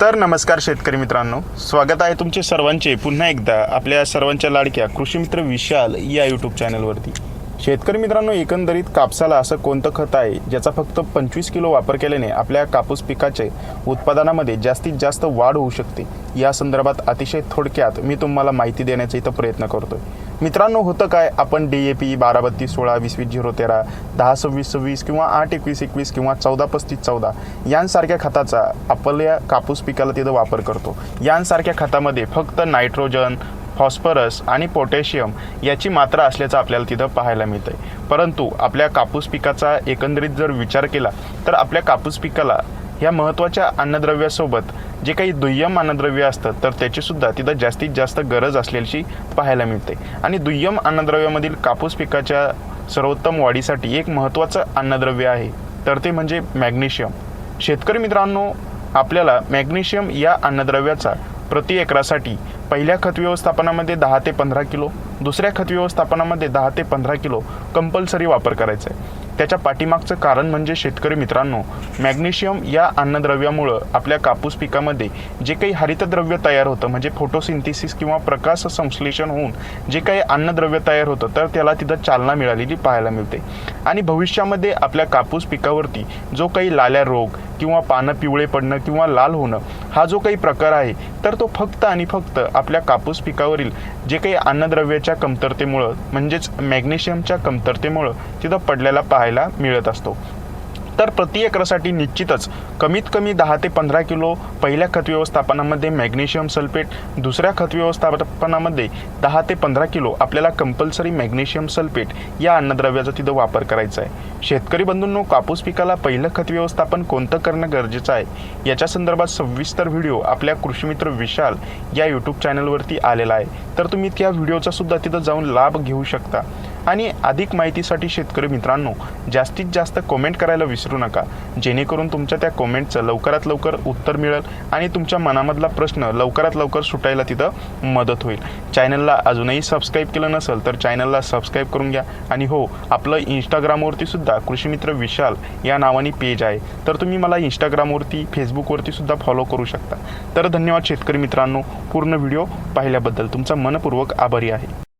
तर नमस्कार शेतकरी मित्रांनो. स्वागत आहे तुमचे सर्वांचे पुन्हा एकदा आपल्या सर्वांच्या लाडक्या कृषीमित्र विशाल या यूट्यूब चॅनलवरती शेतकरी मित्रांनो एकंदरीत कापसाला असं कोणतं खत आहे ज्याचा फक्त पंचवीस किलो वापर केल्याने आपल्या कापूस पिकाचे उत्पादनामध्ये जास्तीत जास्त वाढ होऊ शकते? या संदर्भात अतिशय थोडक्यात मी तुम्हाला माहिती देण्याचा इथं प्रयत्न करतोय. मित्रांनो होतं काय? आपण डी ए पी बारा बत्तीस सोळा वीस वीस झिरो तेरा दहा सव्वीस सव्वीस किंवा आठ एकवीस एकवीस किंवा चौदा पस्तीस चौदा यांसारख्या खताचा आपल्या कापूस पिकाला तिथं वापर करतो. यांसारख्या खतामध्ये फक्त नायट्रोजन फॉस्फरस आणि पोटॅशियम याची मात्रा असल्याचं आपल्याला तिथं पाहायला मिळतं आहे परंतु आपल्या कापूस पिकाचा एकंदरीत जर विचार केला तर आपल्या कापूस पिकाला ह्या महत्त्वाच्या अन्नद्रव्यासोबत जे काही दुय्यम अन्नद्रव्य असतं तर त्याचीसुद्धा तिथं जास्तीत जास्त गरज असल्याची पाहायला मिळते आणि दुय्यम अन्नद्रव्यामधील कापूस पिकाच्या सर्वोत्तम वाढीसाठी एक महत्त्वाचं अन्नद्रव्य आहे तर ते म्हणजे मॅग्नेशियम. शेतकरी मित्रांनो आपल्याला मॅग्नेशियम या अन्नद्रव्याचा प्रति एकरासाठी पहिल्या खत व्यवस्थापनामध्ये दहा ते पंधरा किलो दुसऱ्या खत व्यवस्थापनामध्ये दहा ते पंधरा किलो कंपल्सरी वापर करायचा आहे. त्याच्या पाठीमागचं कारण म्हणजे शेतकरी मित्रांनो मॅग्नेशियम या अन्नद्रव्यामुळं आपल्या कापूस पिकामध्ये जे काही हरितद्रव्य तयार होतं म्हणजे फोटोसिंथेसिस किंवा प्रकाश संश्लेषण होऊन जे काही अन्नद्रव्य तयार होतं तर त्याला तिथं चालना मिळालेली पाहायला मिळते. आणि भविष्यामध्ये आपल्या कापूस पिकावरती जो काही लाल्या रोग किंवा पानं पिवळे पडणं किंवा लाल होणं हा जो काही प्रकार आहे तर तो फक्त आणि फक्त आपल्या कापूस पिकावरील जे काही अन्नद्रव्याच्या कमतरतेमुळं म्हणजेच मॅग्नेशियमच्या कमतरतेमुळं तिथं पडलेला पाहायला मिळत असतो. तर प्रति एकरासाठी निश्चितच कमीत कमी दहा ते पंधरा किलो पहिल्या खत व्यवस्थापनामध्ये मॅग्नेशियम सल्फेट दुसऱ्या खत व्यवस्थापनामध्ये दहा ते पंधरा किलो आपल्याला कंपल्सरी मॅग्नेशियम सल्फेट या अन्नद्रव्याचा तिथं वापर करायचा आहे. शेतकरी बंधूंनो कापूस पिकाला पहिलं खत व्यवस्थापन कोणतं करणं गरजेचं आहे? याच्या संदर्भात सविस्तर व्हिडिओ आपल्या कृषीमित्र विशाल या यूट्यूब चॅनलवरती आलेला आहे. तर तुम्ही त्या व्हिडिओचा सुद्धा तिथं जाऊन लाभ घेऊ शकता. आणि अधिक माहितीसाठी शेतकरी मित्रांनो जास्तीत जास्त कमेंट करायला विसरू नका. जेणेकरून तुमच्या त्या कमेंटचं लवकरात लवकर उत्तर मिळेल आणि तुमच्या मनामधला प्रश्न लवकरात लवकर सुटायला तिथं मदत होईल. चॅनलला अजूनही सबस्क्राईब केलं नसेल तर चॅनलला सबस्क्राईब करून घ्या. आणि हो आपलं इंस्टाग्रामवरती सुद्धा कृषीमित्र विशाल या नावाने पेज आहे. तर तुम्ही मला इंस्टाग्रामवरती फेसबुकवरती सुद्धा फॉलो करू शकता. तर धन्यवाद शेतकरी मित्रांनो. पूर्ण व्हिडिओ पाहिल्याबद्दल तुमचा मनपूर्वक आभारी आहे.